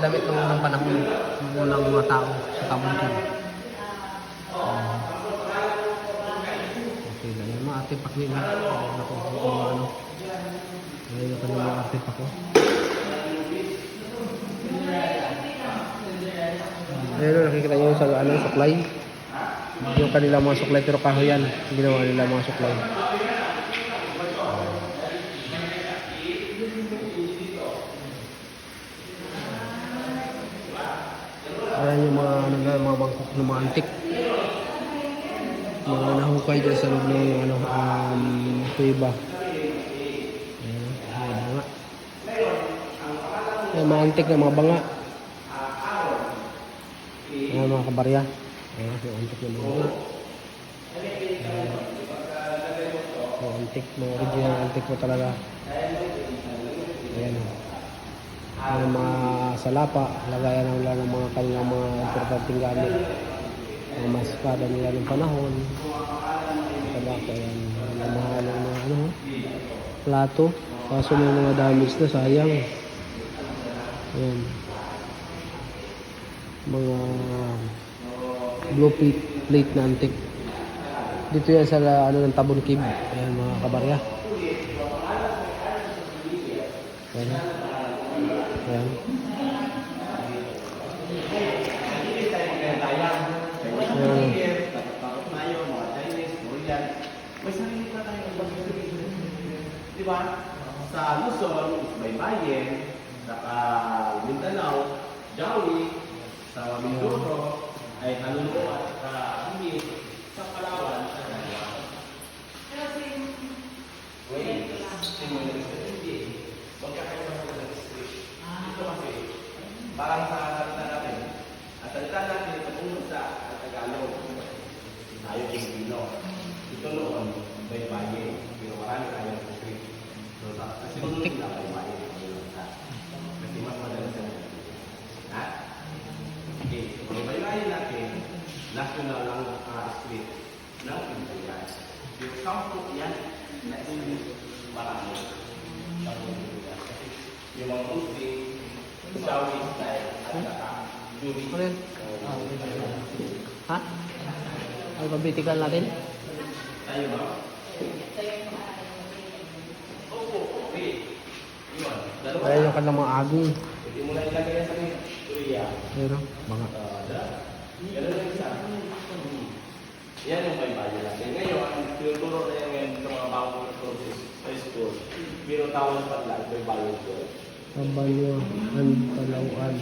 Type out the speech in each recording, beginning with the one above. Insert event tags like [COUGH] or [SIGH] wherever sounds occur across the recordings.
damit ng unang panahon. Ng unang mga tao sa kabuntin. Ah. okay lang. Yung mga artifact nila. Ayun ako. Yung mga ano. Ayun ako ng mga artifact ko. Ayun, nakikita nyo sa ano, suklay. Yung kanilang mga suklay, pero kahoy yan. Ginawa nila mga suklay. Ayan yung mga, ano na, mga bangkok ng mga. Mga nahukay dyan sa loob ng ano, um, kuiba. Ayan, mga banga. Ayan, mga antik na mga banga. Ayan, mga kabarya. Ayan, yung antik na mga banga. Ayan. Mga antik, mga original antik po talaga. Ayan. Ayan, mga salapa, lagayan ng lang ng mga kanilang mga importanteng gamit. Mga maskada nila ng panahon. Tabako, ayan. Mga mahal ng mga ano, plato. Kaso may mga damage na, sayang. Ayan. Mga blue plate, plate na antik. Dito yan sa ano ng Tabon Cave. Ayan mga kabarya. Ayan. Ayan. Ayan. Takot tayo, Korean. May sarili pa tayong bagay. Di ba? Sa Luzon, Baybayin, saka Mindanao, Jawi, sa Mindoro, ay Haluluwa, sa Bugis, sa Palawan, sa Dalawa. Wait, hindi. Magkakaiba sila ng script. Ito kasi, parang sa salita natin, ang salita natin patungkol sa Tagalog, tayo Pilipino. Ito noon, baybayin. Pero marami tayo ng script. So, sa- kasi nung nila baybayin. Kasi mas madalas sa Ha? Okay, kung baybayin natin, national ang script ng Pilipinas. Pero sampu yan na English marami. Kasi yung mga Muslim, Saudi style, at saka Jewish. Ano? Ha? Alphabetical natin? Tayo ba? Opo, okay. Yun. Dalawa Ayan na. yung kanilang mga agong. Hindi mo na ilagay sa mga Korea. Ayan o, mga. Da. Ganun lang isa. Yan yung may value natin. Ngayon, tinuturo na yan ngayon sa mga bagong courses sa school. Pero tawag pa lang, may value ko. Kabayuan, Palawan,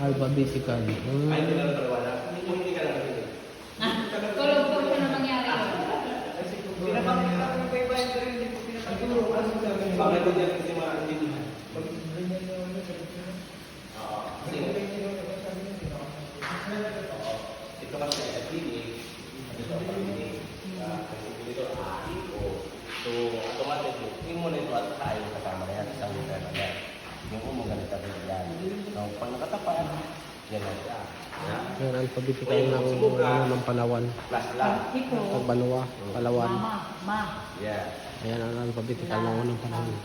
Alphabetical. Ay, Ah, hindi na natalawanan. Kung hindi ka nakatinig. Tulog po siya na mangyari yun. Bakit hindi yan kasi mga intindihan? Oo. Kasi, Oo. ito kasi sa clinic, ito sa clinic, ah, kasi dito, ah, o. So, automatically, hindi mo na ito at tayo kasama na yan, isang lugar na yan. Yung rin yan. So, pag nakatapan, yan siya. Alphabetical ng, ano, ng Palawan. Plus lang. Pagbanwa, Palawan. Mama, ma. Yeah. Ayan ang alphabetical ng unang panahon.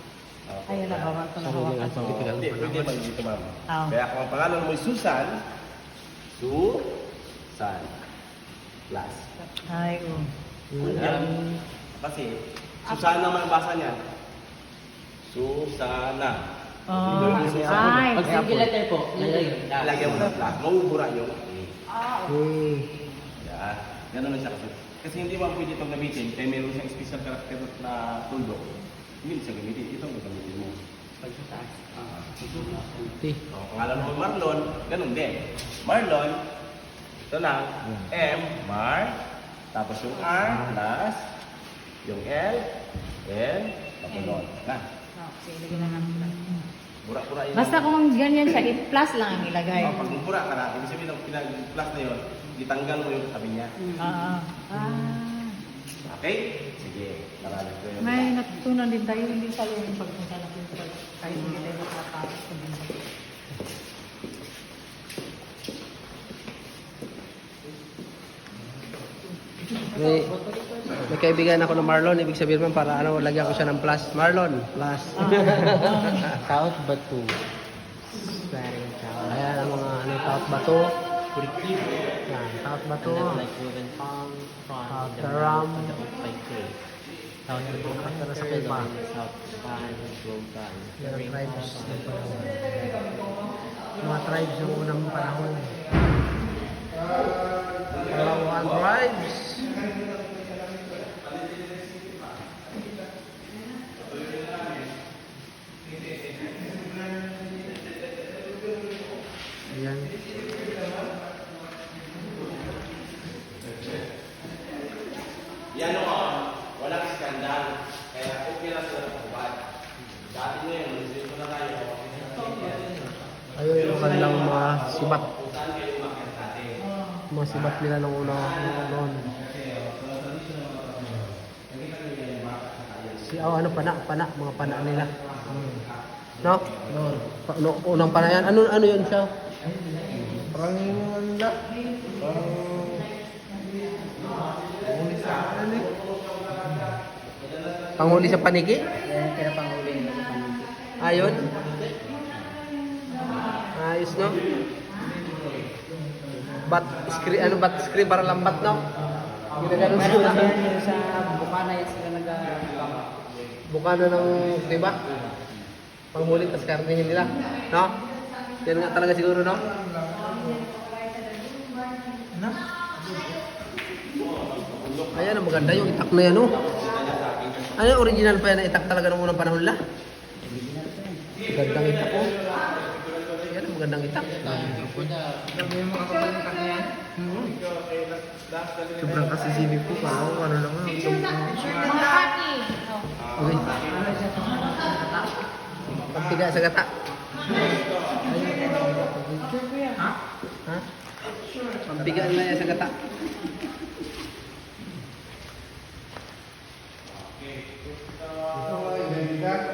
Okay. Ayun na, bawal ko na hawakan. alphabetical ng Hindi, pwede dito, ma'am. Oo. Kaya kung ang pangalan mo ay Susan, Susan. Plus. Ay, oh. Yan. Kasi, Susana ang basa niya. Susana. Oh, Ito yung Susana. ay. Pag single letter po, Lagyan mo ng plus. Mabubura yung A. Hmm. Yan. Ganun lang siya kasi. Kasi hindi mo pwede itong gamitin. Kaya meron siyang special character na tuldok. Hindi siya gamitin. Ito ang gamitin mo. Ah. T. So, pangalan mo Marlon, ganun din. Marlon, ito na, M, Mar, tapos yung R, plus, yung L, L, tapos. Na, Oh, sige, lagyan na natin. bura-bura yun. Basta kung ganyan siya, i-plus lang ang ilagay. Oh, pag bura ka na, ibig sabihin ng pinag-plus na yun, ditanggal mo yung sabi niya. Ah. Ah. Okay? Sige, naralag ko yun. May natutunan din tayo, hindi sa yung pagpunta natin sa kahit hindi tayo nakatapos sa bunda. May, may kaibigan ako ng Marlon. Ibig sabihin man para ano, lagyan ko siya ng plus. Marlon, plus. [LAUGHS] South Batu. Swearing South. Ayan, ano, taot bato. Yan, taot bato. The taram. ang sa. Yan ang tribes. Mga tribes ng unang panahon. Palawan tribes. Ayan. Yan o, walang skandal. Kaya okay lang sila nakubad. Dati ngayon, munisip na tayo. Ayun yung kanilang mga sibat. Mga sibat nila nung una noon. Si oh, ano pana, pana, mga pana nila. No? Pa, no, unang pana yan. Ano ano 'yun siya? Parang wala. Parang... Huli sa akin eh. Panghuli sa panigi? Yan, pinapanguli nila. Ayun. Ayos no? Bat screen ano bat screen para lambat no? Ginagano kami yan sa Bukana yan sila nag Bukana ng, di ba? Panghuli, tas karnihin nila. No? Yan nga talaga siguro, no? Ayan, ang maganda yung itak na yan, no? Ano yung original pa yan na itak talaga ng unang panahon la? Magandang itak, oh. Yan, ang magandang itak. Sabi yung mga kapal na yan. Sobrang kasi sinig ko. Parang ano lang ah. Okay. Pagtiga sa gata. Ha? Ha? Pagtiga na yan sa gata. Yung bigas.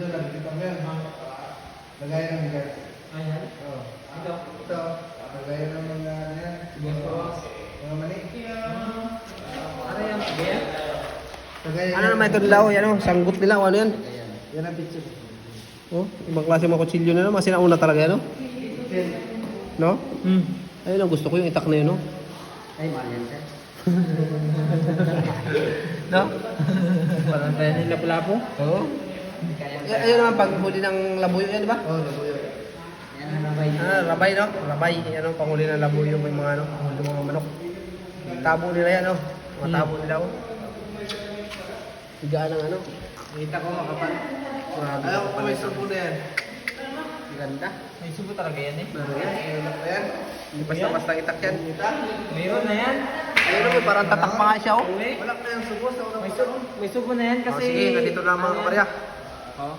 Yun, nakikita mo yan. Lagayan ng bigas. Ayan. Oo. Ito. Ito. Lagayan ng mga ano yan. Mga mani. Ano yan? Ayan. Lagayan Ano naman ito nila? oh? Yan, oh, sanggot nila. Ano yan? Yan ang picture. Oh, ibang klase mga kutsilyo na naman. Sinauna talaga yan, no? No? Hmm. Ayun, ang gusto ko yung itak na yun, no? Ay, mahal yan sir. [LAUGHS] No? Parang kaya nila lapu-lapu. Oo. Eh, ayun naman, pag huli ng labuyo yan, di ba? Oo, oh, labuyo. Yan ang nabay. Ah, rabay, no? Rabay. Yan ang panghuli ng labuyo may mga, ano, panghuli ng mga manok. Tabo nila yan, no? Mga tabo nila, oh. Higaan ng ano? Kita ko makapal. Ayaw ko may subo na yan. Ganda. May subo talaga yan eh. Ano yan? Ba yan? Hindi basta-basta itak yan. Mayroon na yan. Ayun, oh, parang tatak pa nga siya, oh. Wala pa yung subo May subo, na yan Oh, kasi... sige, ganito na mga kabarya. Oh.